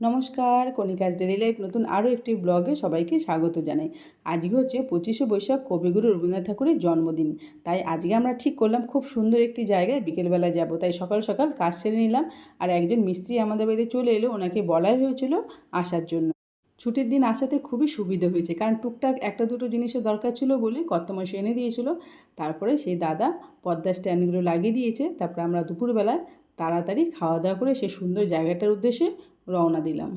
নমস্কার কণিকাজ daily life নতুন আরও একটি ব্লগে সবাইকে স্বাগত জানাই। আজকে হচ্ছে পঁচিশে বৈশাখ কবিগুরু রবীন্দ্রনাথ ঠাকুরের জন্মদিন। তাই আজকে আমরা ঠিক করলাম খুব সুন্দর একটি জায়গায় বিকেলবেলা যাব। তাই সকাল সকাল কাজ সেরে নিলাম আর একজন মিস্ত্রি আমাদের বাড়িতে চলে এলো। ওনাকে বলাই হয়েছিল আসার জন্য। ছুটির দিন আসাতে খুবই সুবিধা হয়েছে। কারণ টুকটাক একটা দুটো জিনিসের দরকার ছিল বলে কর্তমাসে এনে দিয়েছিল। তারপরে সেই দাদা পদ্মা স্ট্যান্ডগুলো লাগিয়ে দিয়েছে। তারপরে আমরা দুপুরবেলায় তাড়াতাড়ি খাওয়া দাওয়া করে সেই সুন্দর জায়গাটার উদ্দেশ্যে রওনা দিলাম।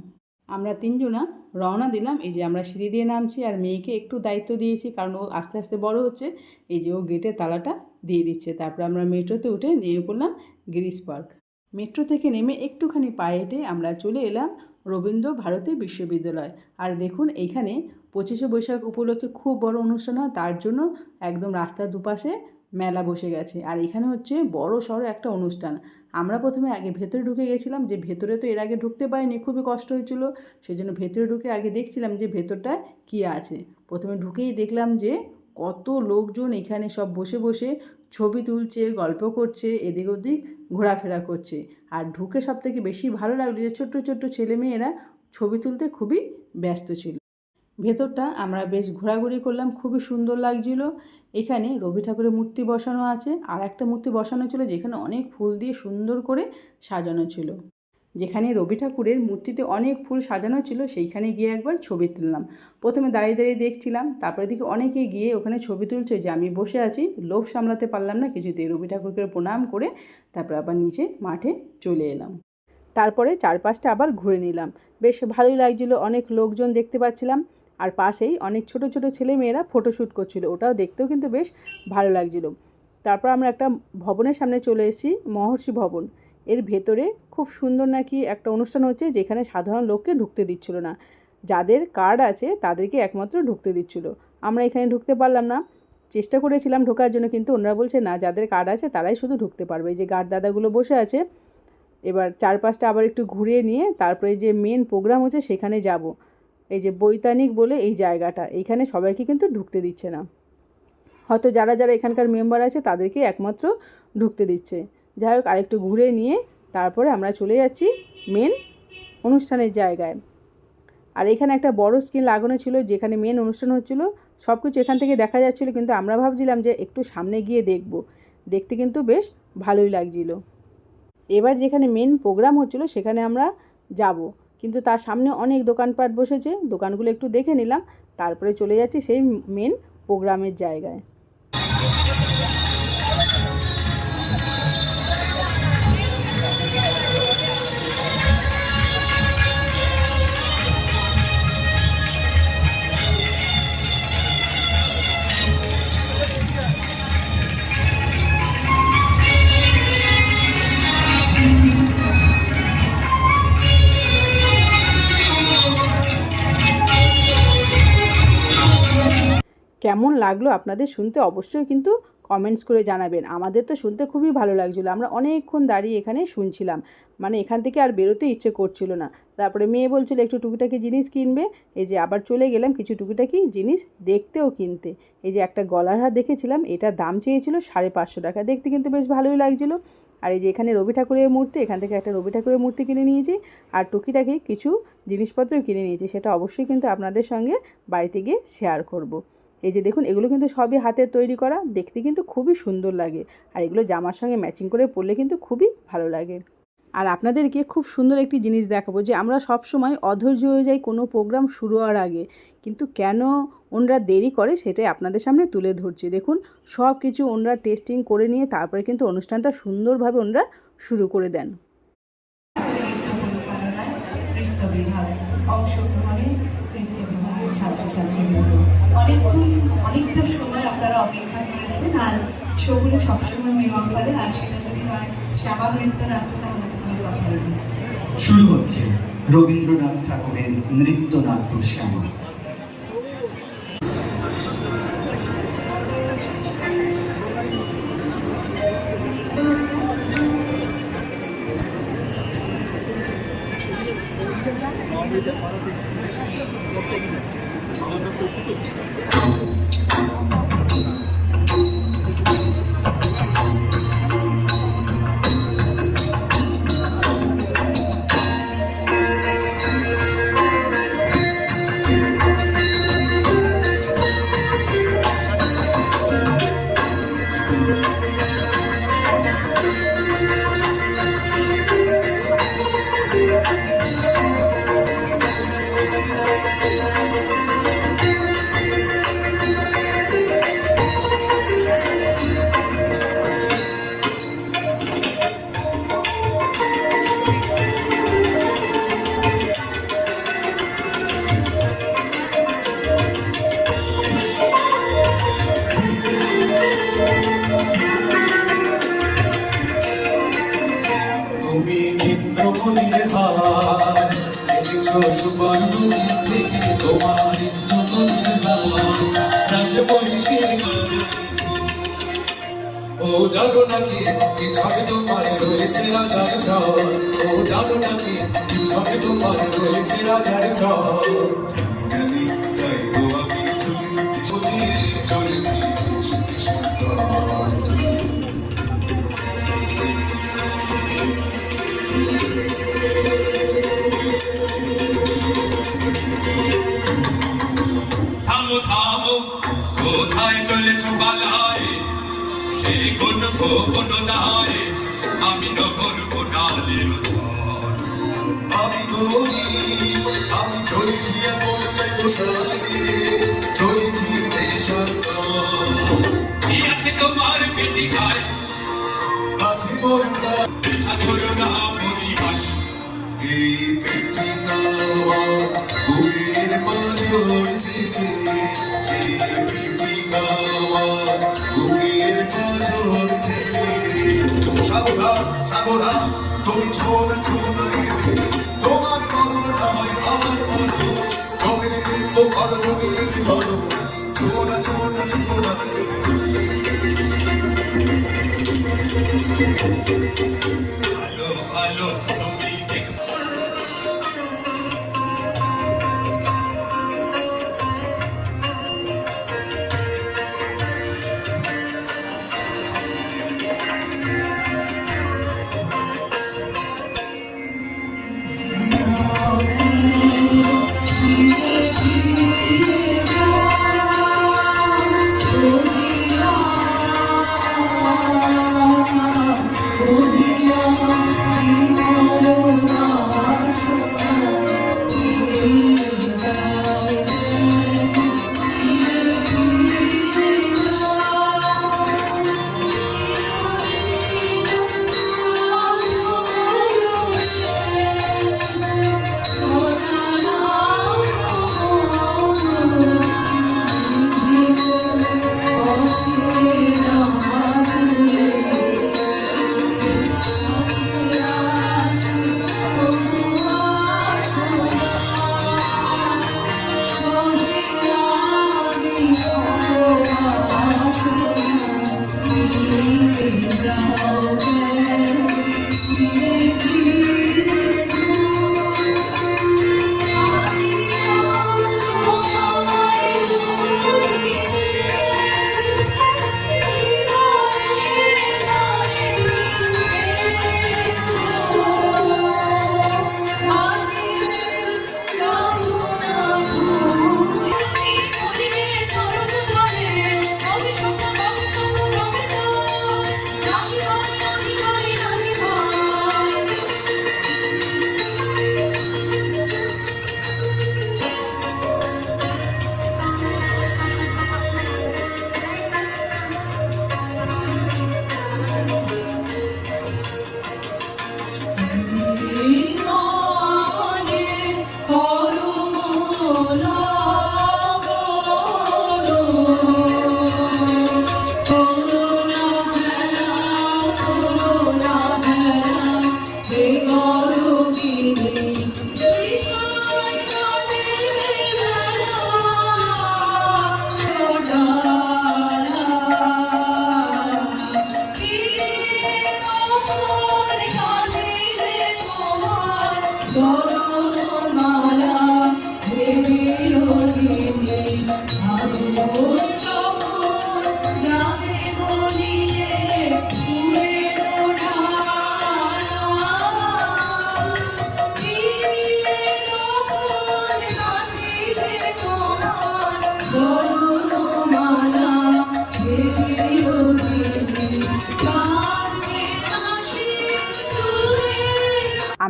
আমরা তিনজনা রওনা দিলাম। এই যে আমরা সিঁড়ি দিয়ে নামছি আর মেয়েকে একটু দায়িত্ব দিয়েছি কারণ ও আস্তে আস্তে বড় হচ্ছে। এই যে ও গেটের তালাটা দিয়ে দিচ্ছে। তারপর আমরা মেট্রোতে উঠে নেমে পড়লাম গিরিস পার্ক। মেট্রো থেকে নেমে একটুখানি পায়ে হেঁটে আমরা চলে এলাম রবীন্দ্র ভারতী বিশ্ববিদ্যালয়। আর দেখুন, এইখানে পঁচিশে বৈশাখ উপলক্ষে খুব বড় অনুষ্ঠান হয়। তার জন্য একদম রাস্তার দুপাশে মেলা বসে গেছে। আর এখানে হচ্ছে বড় সড়ো একটা অনুষ্ঠান। আমরা প্রথমে আগে ভেতরে ঢুকে গেছিলাম যে ভেতরে তো এর আগে ঢুকতে পারিনি, খুবই কষ্ট হয়েছিল। সেই জন্য ভেতরে ঢুকে আগে দেখছিলাম যে ভেতরটা কী আছে। প্রথমে ঢুকেই দেখলাম যে কত লোকজন এখানে সব বসে বসে ছবি তুলছে, গল্প করছে, এদিক ওদিক ঘোরাফেরা করছে। আর ঢুকে সব থেকে বেশি ভালো লাগল যে ছোট্ট ছোট্ট ছেলেমেয়েরা ছবি তুলতে খুবই ব্যস্ত ছিল। ভেতরটা আমরা বেশ ঘোরাঘুরি করলাম, খুবই সুন্দর লাগছিল। এখানে রবি ঠাকুরের মূর্তি বসানো আছে, আর একটা মূর্তি বসানো ছিল যেখানে অনেক ফুল দিয়ে সুন্দর করে সাজানো ছিল। যেখানে রবি ঠাকুরের মূর্তিতে অনেক ফুল সাজানো ছিল, সেইখানে গিয়ে একবার ছবি তুললাম। প্রথমে দাঁড়িয়ে দাঁড়িয়ে দেখছিলাম তারপরে দিকে অনেকে গিয়ে ওখানে ছবি তুলছে যে আমি বসে আছি, লোভ সামলাতে পারলাম না, কিছুতেই রবি ঠাকুরকে প্রণাম করে তারপর আবার নিচে মাঠে চলে এলাম। তারপরে চারপাশটা আবার ঘুরে নিলাম। বেশ ভালোই লাগছিল, অনেক লোকজন দেখতে পাচ্ছিলাম। আর পাশেই অনেক ছোট ছোট ছেলে মেয়েরা ফটোশ্যুট করছিল, ওটাও দেখতেও কিন্তু বেশ ভালো লাগছিল। তারপর আমরা একটা ভবনের সামনে চলে এসেছি, মহর্ষি ভবন। এর ভেতরে খুব সুন্দর নাকি একটা অনুষ্ঠান হচ্ছে, যেখানে সাধারণ লোককে ঢুকতে দিচ্ছিল না। যাদের কার্ড আছে, তাদেরকে একমাত্র ঢুকতে দিচ্ছিল। আমরা এখানে ঢুকতে পারলাম না। চেষ্টা করেছিলাম ঢোকার জন্য, কিন্তু ওনারা বলছে, না, যাদের কার্ড আছে, তারাই শুধু ঢুকতে পারবে। যে গার্ড দাদাগুলো বসে আছে এবার চারপাশটা আবার একটু ঘুরিয়ে নিয়ে তারপরে যে মেন প্রোগ্রাম হচ্ছে সেখানে যাব। এই যে বৈতানিক বলে এই জায়গাটা, এইখানে সবাইকে কিন্তু ঢুকতে দিচ্ছে না। হয়তো যারা যারা এখানকার মেম্বার আছে তাদেরকে একমাত্র ঢুকতে দিচ্ছে। যাই হোক, আরেকটু ঘুরে নিয়ে তারপরে আমরা চলে যাচ্ছি মেন অনুষ্ঠানের জায়গায়। আর এখানে একটা বড় স্ক্রিন লাগানো ছিল, যেখানে মেন অনুষ্ঠান হচ্ছিল। সব কিছু এখান থেকে দেখা যাচ্ছিল, কিন্তু আমরা ভাবছিলাম যে একটু সামনে গিয়ে দেখব। দেখতে কিন্তু বেশ ভালোই লাগছিল। এবার যেখানে মেন প্রোগ্রাম হচ্ছিল সেখানে আমরা যাব। কিন্তু তার সামনে অনেক দোকানপাট বসেছে, দোকানগুলো একটু দেখে নিলাম, তারপরে চলে যাচ্ছি সেই মেন প্রোগ্রামের জায়গায়। কেমন লাগল আপনাদের শুনতে অবশ্যই কিন্তু কমেন্টস করে জানাবেন। আমাদের তো শুনতে খুবই ভালো লাগছিল। আমরা অনেকক্ষণ দাঁড়িয়ে এখানে শুনছিলাম। মানে এখান থেকে আর বেরোতে ইচ্ছে করছিল না। তারপরে মেয়ে বলছিল, একটু টুকিটাকি জিনিস কিনবে। এই যে আবার চলে গেলাম কিছু টুকিটাকি জিনিস দেখতেও কিনতে। এই যে একটা গলার হাত দেখেছিলাম, এটা দাম চেয়েছিল সাড়ে পাঁচশো টাকা। দেখতে কিন্তু বেশ ভালোই লাগছিল। আর এই যে এখানে রবি ঠাকুরের মূর্তি, এখান থেকে একটা রবি ঠাকুরের মূর্তি কিনে নিয়েছি। আর টুকিটাকি কিছু জিনিসপত্র কিনে নিয়েছি। সেটা অবশ্যই কিন্তু আপনাদের সঙ্গে বাড়িতে গিয়ে শেয়ার করব। এই যে দেখুন, এগুলো কিন্তু সবই হাতের তৈরি করা। দেখতে কিন্তু খুবই সুন্দর লাগে। আর এগুলো জামার সঙ্গে ম্যাচিং করে পরলে কিন্তু খুবই ভালো লাগে। আর আপনাদেরকে খুব সুন্দর একটি জিনিস দেখাবো যে, আমরা সব সময় অধৈর্য হয়ে যাই কোনো প্রোগ্রাম শুরু হওয়ার আগে। কিন্তু কেন ওনরা দেরি করে সেটাই আপনাদের সামনে তুলে ধরছি। দেখুন সব কিছু ওনরা টেস্টিং করে নিয়ে তারপরে কিন্তু অনুষ্ঠানটা সুন্দরভাবে ওনরা শুরু করে দেন। অংশগ্রহণে ছাত্রছাত্রীবৃন্দ। অনেকক্ষণ, অনেকটা সময় আপনারা অপেক্ষা করেছেন, আর শহুরে সবসময় মেওয়া ফেলে আর সেটা যদি হয়, শ্যামা নৃত্যনাট্য তাহলে শুরু হচ্ছে রবীন্দ্রনাথ ঠাকুরের নৃত্য নাট্য শ্যামা। নদী থেকে তোমার কাছে ও জানো নাকি কি ছবি তোমার রয়েছে রাজার ঝড়? ও জানো নাকি কি ছবি তোমার রয়েছে রাজার ঝড়? সেই কোন গোপন দায় আমি নগর কোনালের আমি গরি আমি চলেছি এমন ব্যবসায় চলেছি তোমার পেটি খায়। আছে মোর প্রাণ আথর সাবধান তুমি ছোনা ছোনা তোমার মরণটা হয় আমার অন্য জমির নিম্ন ঘর জমির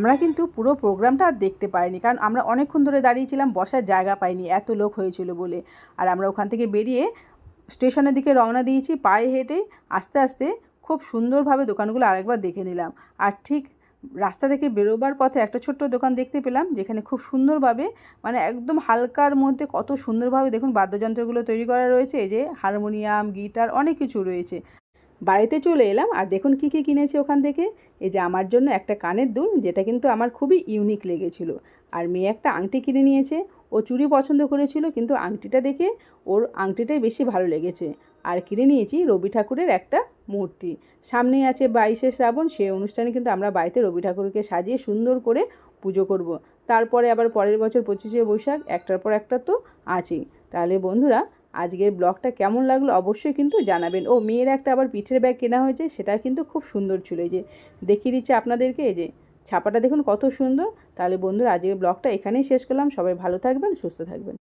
আমরা কিন্তু পুরো প্রোগ্রামটা দেখতে পাইনি। কারণ আমরা অনেকক্ষণ ধরে দাঁড়িয়েছিলাম, বসার জায়গা পাইনি, এত লোক হয়েছিল বলে। আর আমরা ওখান থেকে বেরিয়ে স্টেশনের দিকে রওনা দিয়েছি, পায়ে হেঁটে আস্তে আস্তে খুব সুন্দরভাবে দোকানগুলো আরেকবার দেখে নিলাম। আর ঠিক রাস্তা থেকে বেরোবার পথে একটা ছোট্ট দোকান দেখতে পেলাম, যেখানে খুব সুন্দরভাবে মানে একদম হালকার মধ্যে কত সুন্দরভাবে দেখুন বাদ্যযন্ত্রগুলো তৈরি করা রয়েছে, এই যে হারমোনিয়াম, গিটার অনেক কিছু রয়েছে। বাড়িতে চলে এলাম আর দেখুন কী কী কিনেছি ওখান থেকে। এই যে আমার জন্য একটা কানের দুল, যেটা কিন্তু আমার খুবই ইউনিক লেগেছিল। আর মেয়ে একটা আংটি কিনে নিয়েছে। ও চুড়ি পছন্দ করেছিল, কিন্তু আংটিটা দেখে ওর আংটিটাই বেশি ভালো লেগেছে। আর কিনে নিয়েছি রবি ঠাকুরের একটা মূর্তি। সামনেই আছে বাইশে শ্রাবণ সেই অনুষ্ঠানে কিন্তু আমরা বাড়িতে রবি ঠাকুরকে সাজিয়ে সুন্দর করে পুজো করব। তারপরে আবার পরের বছর পঁচিশে বৈশাখ, একটার পর একটা তো আছেই। তাহলে বন্ধুরা আজকের ব্লগটা কেমন লাগল অবশ্যই কিন্তু জানাবেন। ও মেয়ের একটা আবার পিঠের ব্যাগ কেনা হয়েছে, সেটা কিন্তু খুব সুন্দর ছিল। যে দেখিয়ে দিচ্ছে আপনাদেরকে যে ছাপাটা দেখুন কত সুন্দর। তাহলে বন্ধুরা, আজকের ব্লগটা এখানেই শেষ করলাম। সবাই ভালো থাকবেন, সুস্থ থাকবেন।